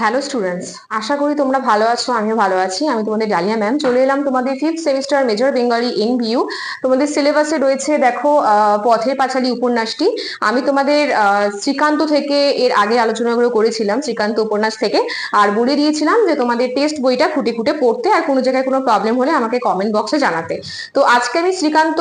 Hello students আশা করি তোমরা ভালো আছো, আমিও ভালো আছি। আমি তোমাদের ডালিয়া ম্যাম চলে এলাম তোমাদের fifth semester major Bengali in view তোমাদের সিলেবাসে রয়েছে, দেখো পথের পাঁচালী উপন্যাসটি। আমি তোমাদের শ্রীকান্ত থেকে এর আগে আলোচনাগুলো করেছিলাম, শ্রীকান্ত উপন্যাস থেকে। আর বলে দিয়েছিলাম যে, তোমাদের টেস্ট বইটা খুঁটে খুঁটে পড়তে আর কোনো জায়গায় কোনো প্রবলেম হলে আমাকে কমেন্ট বক্সে জানাতে। তো আজকে আমি শ্রীকান্ত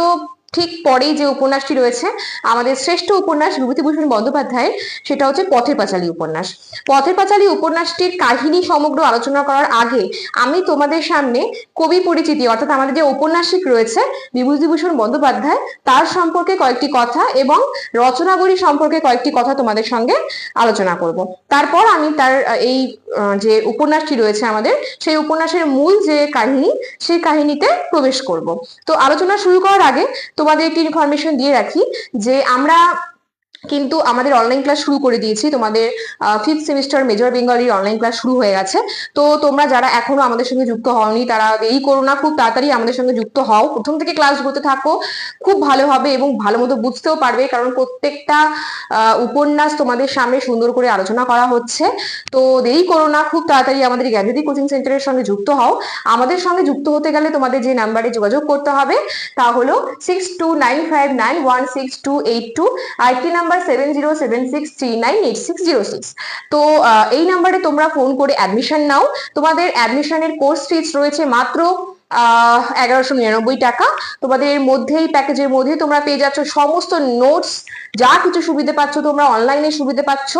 ঠিক পরেই যে উপন্যাসটি রয়েছে, আমাদের শ্রেষ্ঠ উপন্যাস বিভূতিভূষণ বন্দ্যোপাধ্যায়ের, সেটা হচ্ছে পথের পাঁচালী উপন্যাস। পথের পাঁচালী উপন্যাসটির কাহিনী সমগ্র আলোচনা করার আগে আমি তোমাদের সামনে কবি পরিচিতি, অর্থাৎ আমাদের যে ঔপন্যাসিক রয়েছে বিভূতিভূষণ বন্দ্যোপাধ্যায়, তার সম্পর্কে কয়েকটি কথা এবং রচনাগুলি সম্পর্কে কয়েকটি কথা তোমাদের সঙ্গে আলোচনা করব। তারপর আমি তার, এই যে উপন্যাসটি রয়েছে আমাদের, সেই উপন্যাসের মূল যে কাহিনী, সেই কাহিনীতে প্রবেশ করব। তো আলোচনা শুরু করার আগে তোমাদের একটি ইনফরমেশন দিয়ে রাখি যে আমরা কিন্তু আমাদের অনলাইন ক্লাস শুরু করে দিয়েছি। তোমাদের ফিফথ সেমিস্টার মেজর বেঙ্গলির অনলাইন ক্লাস শুরু হয়ে গেছে। তো তোমরা যারা এখনও আমাদের সঙ্গে যুক্ত হওনি, তারা দেরি করো না, খুব তাড়াতাড়ি আমাদের সঙ্গে যুক্ত হও। প্রথম থেকে ক্লাস করতে থাকো, খুব ভালো হবে এবং ভালো মতো বুঝতেও পারবে, কারণ প্রত্যেকটা উপন্যাস তোমাদের সামনে সুন্দর করে আলোচনা করা হচ্ছে। তো দেরি করো না, খুব তাড়াতাড়ি আমাদের গ্যাজেটি কোচিং সেন্টারের সঙ্গে যুক্ত হও। আমাদের সঙ্গে যুক্ত হতে গেলে তোমাদের যে নাম্বারে যোগাযোগ করতে হবে, তা হলো six two nine five nine one six two eight two আরেকটি number seven zero seven six three nine eight six zero six তো এই নাম্বারে তোমরা ফোন করে অ্যাডমিশন নাও। তোমাদের অ্যাডমিশনের কোর্স ফিস রয়েছে মাত্র এগারোশো নিরানব্বই টাকা। তোমাদের এর মধ্যেই প্যাকেজের মধ্যে তোমরা পেয়ে যাচ্ছ সমস্ত নোটস যা কিছু সুবিধে পাচ্ছ তোমরা অনলাইনে সুবিধে পাচ্ছ।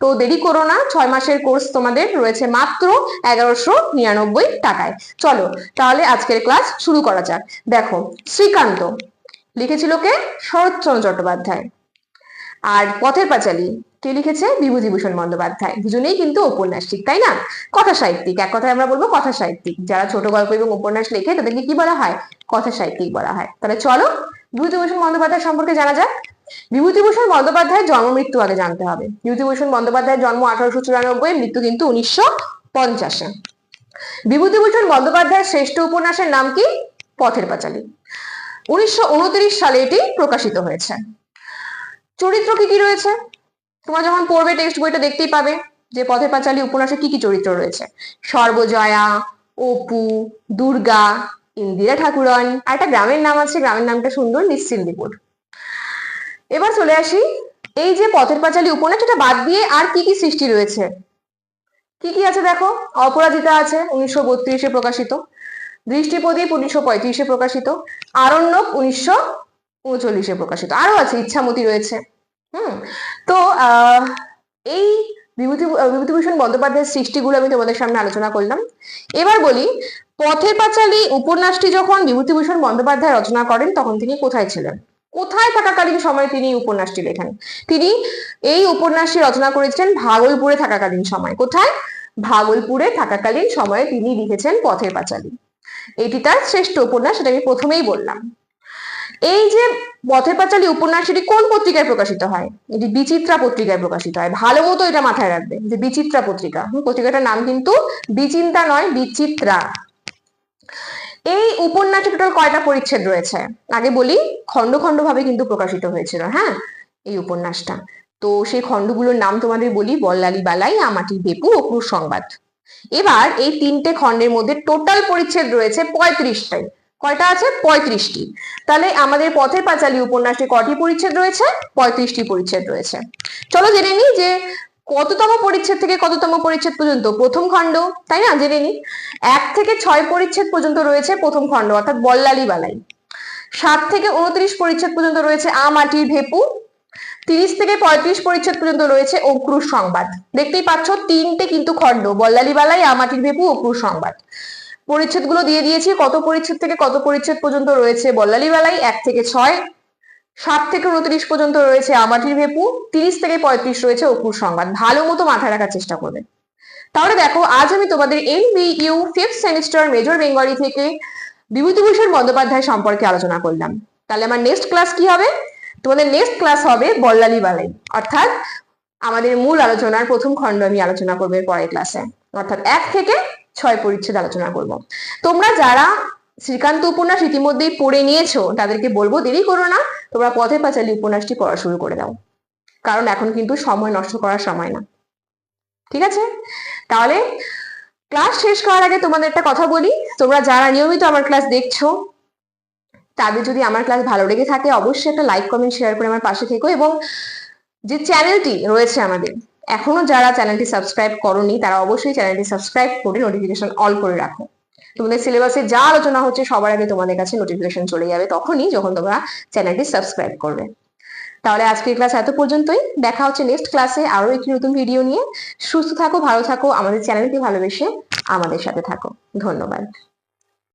তো দেরি করো না, ছয় মাসের কোর্স তোমাদের রয়েছে মাত্র এগারোশো নিরানব্বই টাকায়। চলো, তাহলে আজকের ক্লাস শুরু করা যাক। দেখো, শ্রীকান্ত। লিখেছিল কে? শরৎচন্দ্র চট্টোপাধ্যায়। আর পথের পাঁচালী, কে লিখেছে? বিভূতিভূষণ বন্দ্যোপাধ্যায়। দুজনেই কিন্তু উপন্যাসিক, তাই না? কথা সাহিত্যিক, এক কথায় আমরা বলব কথা সাহিত্যিক। যারা ছোট গল্প এবং উপন্যাস লেখে, তাদেরকে কি বলা হয়? কথা সাহিত্যিক বলা হয়। তাহলে চলো, বিভূতিভূষণ বন্দ্যোপাধ্যায় সম্পর্কে জানা যাক। বিভূতিভূষণ বন্দ্যোপাধ্যায়ের জন্ম মৃত্যু আগে জানতে হবে। বিভূতিভূষণ বন্দ্যোপাধ্যায়ের জন্ম আঠারোশো চুরানব্বই, মৃত্যু কিন্তু উনিশশো পঞ্চাশে। বিভূতিভূষণ বন্দ্যোপাধ্যায়ের শ্রেষ্ঠ উপন্যাসের নাম কি? পথের পাঁচালী। উনিশশো উনত্রিশ সালে এটি প্রকাশিত হয়েছে। চরিত্র কি কি রয়েছে? তোমরা যখন পড়বে টেক্সট বইটা দেখতেই পাবে যে পথের পাঁচালী উপন্যাসে কি কি চরিত্র রয়েছে। সর্বজয়া, অপু, দুর্গা, ইন্দিরা ঠাকুরন, আর একটা গ্রামের নাম আছে, গ্রামের নামটা সুন্দর, নিশ্চিন্দিপুর। এবার চলে আসি, এই যে পথের পাঁচালী উপন্যাস, এটা বাদ দিয়ে আর কি কি সৃষ্টি রয়েছে? কি কি আছে দেখো? অপরাজিতা আছে, উনিশশো বত্রিশে প্রকাশিত। দৃষ্টিপ্রদীপ উনিশশো পঁয়ত্রিশে প্রকাশিত। আরণ্যক উনিশশো উনচল্লিশে প্রকাশিত। আরও আছে, ইচ্ছামতি রয়েছে। হুম, তো এই বিভূতি বিভূতিভূষণ বন্দ্যোপাধ্যায়ের সৃষ্টিগুলো আমি তোমাদের সামনে আলোচনা করলাম। এবার বলি পথের পাঁচালী উপন্যাসটি যখন বিভূতিভূষণ বন্দ্যোপাধ্যায় রচনা করেন, তখন তিনি কোথায় ছিলেন? কোথায় থাকাকালীন সময়ে তিনি উপন্যাসটি লেখেন? তিনি এই উপন্যাসটি রচনা করেছিলেন ভাগলপুরে থাকাকালীন সময়। কোথায়? ভাগলপুরে থাকাকালীন সময়ে তিনি লিখেছেন পথের পাঁচালী। এটি তার শ্রেষ্ঠ উপন্যাস, সেটা আমি প্রথমেই বললাম। এই যে পথের পাঁচালী উপন্যাস এটি কোন পত্রিকায় প্রকাশিত হয়? এটি বিচিত্রা পত্রিকায় প্রকাশিত হয়। ভালো মতো এটা মাথায় রাখবে যে বিচিত্রা পত্রিকা। পত্রিকাটার নাম কিন্তু বিচিন্তা নয়, বিচিত্রা। এই উপন্যাসে টোটাল কয়টা পরিচ্ছেদ রয়েছে? আগে বলি খন্ড খন্ড ভাবে কিন্তু প্রকাশিত হয়েছিল হ্যাঁ এই উপন্যাসটা। তো সেই খণ্ডগুলোর নাম তোমাদের বলি, বল্লালি বালাই, আমাটি বেপু, অক্রুর সংবাদ। এবার এই তিনটে খণ্ডের মধ্যে টোটাল পরিচ্ছেদ রয়েছে পঁয়ত্রিশটাই। কয়টা আছে? পঁয়ত্রিশটি। তাহলে আমাদের পথের পাঁচালী উপন্যাসে কটি পরিচ্ছেদ রয়েছে? পঁয়ত্রিশটি পরিচ্ছেদ রয়েছে। চলো জেনে নিই যে কততম পরিচ্ছেদ থেকে কততম পরিচ্ছেদ পর্যন্ত? প্রথম খণ্ড, তাই না? জেনে নিই। এক থেকে ছয় পরিচ্ছেদ পর্যন্ত রয়েছে প্রথম খণ্ড, অর্থাৎ বল্লালি বালাই। সাত থেকে উনত্রিশ পরিচ্ছেদ পর্যন্ত রয়েছে আ মাটির ভেপু। তিরিশ থেকে পঁয়ত্রিশ পরিচ্ছেদ পর্যন্ত রয়েছে অক্রুশ সংবাদ। দেখতেই পাচ্ছ, তিনটে কিন্তু খণ্ড, বল্লালি বালাই আমাটির ভেপু অক্রুশ সংবাদ। পরিচ্ছেদগুলো দিয়ে দিয়েছি। কত পরিচ্ছেদ থেকে কত পরিচ্ছেদ পর্যন্ত রয়েছে বল্লালি বালাই এক থেকে ছয়। সাত থেকে উনত্রিশ পর্যন্ত রয়েছে আমাটির ভেপু। তিরিশ থেকে পঁয়ত্রিশ রয়েছে অকুর সংবাদ। ভালো মতো মাথায় রাখার চেষ্টা করবে। তাহলে দেখো, আজ আমি তোমাদের N B U fifth semester major Bengali থেকে বিভূতিভূষণ বন্দ্যোপাধ্যায় সম্পর্কে আলোচনা করলাম। তাহলে আমার নেক্সট ক্লাস কি হবে? তোমাদের নেক্সট ক্লাস হবে বল্লালি বালাই অর্থাৎ আমাদের মূল আলোচনার প্রথম খণ্ড আমি আলোচনা করব পরের ক্লাসে। অর্থাৎ এক থেকে ছয় পরিচ্ছেদ আলোচনা করব। তোমরা যারা শ্রীকান্ত উপন্যাস ইতিমধ্যেই পড়ে নিয়েছো, তাদেরকে বলব দেরি করো না, তোমরা পথে পাঁচালী উপন্যাসটি পড়া শুরু করে দাও। কারণ এখন কিন্তু সময় নষ্ট করার সময় না। ঠিক আছে? তাহলে ক্লাস শেষ করার আগে তোমাদের একটা কথা বলি। তোমরা যারা নিয়মিত আমার ক্লাস দেখছ, তাদের যদি আমার ক্লাস ভালো লেগে থাকে, অবশ্যই একটা লাইক, কমেন্ট, শেয়ার করে আমার পাশে থেকো এবং যে চ্যানেলটি রয়েছে আমাদের এখনও যারা চ্যানেলটি সাবস্ক্রাইব করনি, তারা অবশ্যই চ্যানেলটি সাবস্ক্রাইব করে নোটিফিকেশন অল করে রাখো। তোমাদের সিলেবাসে যা আলোচনা হচ্ছে, সবার আগে তোমাদের কাছে নোটিফিকেশন চলে যাবে তখনই যখন তোমরা চ্যানেলটি সাবস্ক্রাইব করবে। তাহলে আজকের ক্লাস এত পর্যন্তই। দেখা হচ্ছে নেক্সট ক্লাসে আরও একটি নতুন ভিডিও নিয়ে। সুস্থ থাকো, ভালো থাকো, আমাদের চ্যানেলকে ভালোবেসে আমাদের সাথে থাকো। ধন্যবাদ।